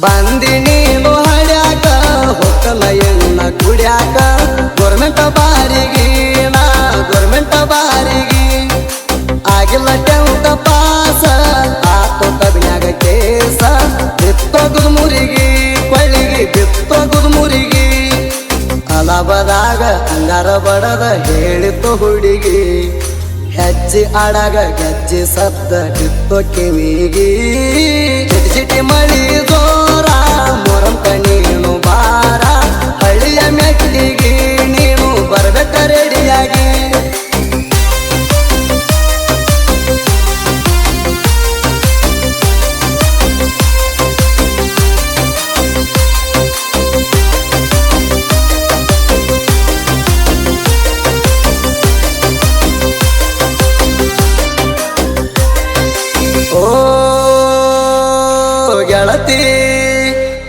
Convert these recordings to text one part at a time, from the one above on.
ಬಂದಿ ನೀನು ಹಡ್ಯಾಕ ಹೊಕ್ಕಲ ಎಣ್ಣ ಕುಡ್ಯಾಕ. ಗೌರ್ಮೆಂಟ್ ಬಾರಿಗೆ ನಾ ಗೌರ್ಮೆಂಟ್ ಬಾರಿಗೆ. ಆಗಿಲ್ಲ ಟೆಂತ ಪಾಸ ಆತೋ ಕಬಿನ್ಯಾಗ ಕೇಸ. ಬಿತ್ತೋಗುದ್ ಮುರಿಗಿ ಕೊಳ್ಳಿಗಿ ಮುರಿಗಿ. ಅಲಬದಾಗ, ಅಂಗಾರ ಬಡದ ಹೇಳಿತ್ತು ಹುಡುಗಿ. ಹೆಜ್ಜೆ ಆಡಾಗ ಗೆಜ್ಜೆ ಸದ್ದ ಕಿವಿಗಿ. ಚಿಟಿ ಚಿಟಿ ಮಳಿ ದೋರ ಮೊರಂತ ನೀನು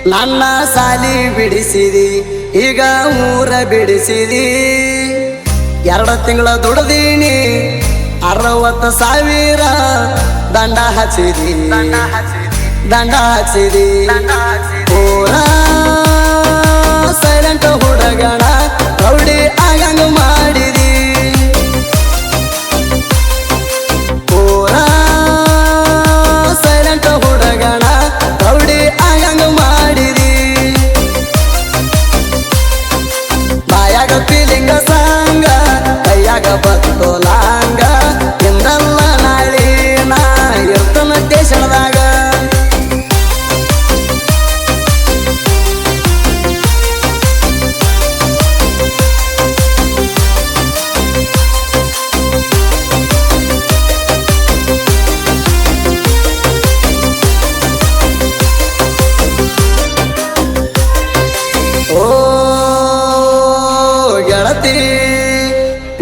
ನನ್ನ ಸಾಲಿ ಬಿಡಿಸಿದಿ, ಈಗ ಊರ ಬಿಡಿಸಿದಿ. ಎರಡು ತಿಂಗಳ ದುಡ್ದೀನಿ, ಅರವತ್ತು ಸಾವಿರ ದಂಡ ಹಚ್ಚಿದಿ. ದಂಡ ಹಚ್ಚಿದಿ. ಊರ ಸೈಲೆಂಟ್ ಹುಡುಗಣ তোলা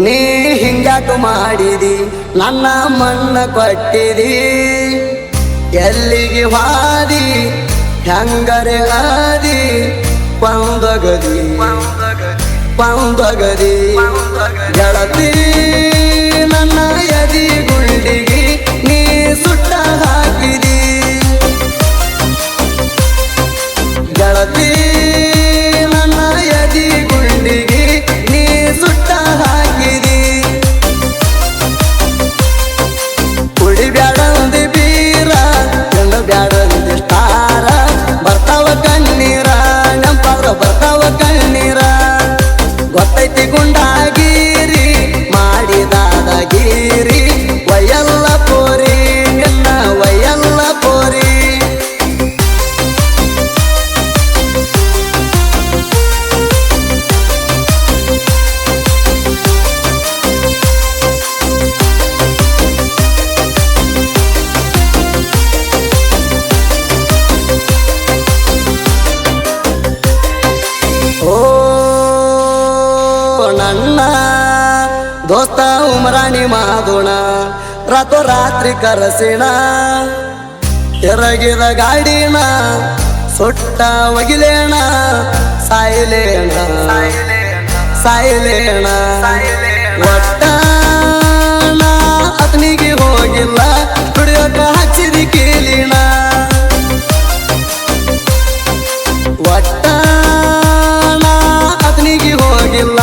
ನೀ ಹಿಂಗಾಕ ಮಾಡಿದಿ, ನನ್ನ ಮಣ್ಣ ಕೊಟ್ಟಿದಿ. ಎಲ್ಲಿಗೆ ಹಾದಿ, ಹೆಂಗರೆ ಹಾದಿ ಪಂದಗದಿ ಪಂದಗದಿ. ಗೆಳತಿ, ನನ್ನ ಎದಿ ದೋಸ್ತ ಉಮರಾಣಿ ಮಾದೋಣ ರಾತೋ ರಾತ್ರಿ ಕರಸಿಣ. ಎರಗಿದ ಗಾಡಿನ ಸುಟ್ಟ ಒಗಿಲೇಣ, ಸಾಯಿಲೇಣ ಸಾಯಿಲೇಣ. ಒಟ್ಟ ಅತನಿಗೆ ಹೋಗಿಲ್ಲ, ಕುಡಿಯೋಕ ಹಚ್ಚಿದಿ ಕೇಳಿನ ಒಟ್ಟ ಅತನಿಗೆ ಹೋಗಿಲ್ಲ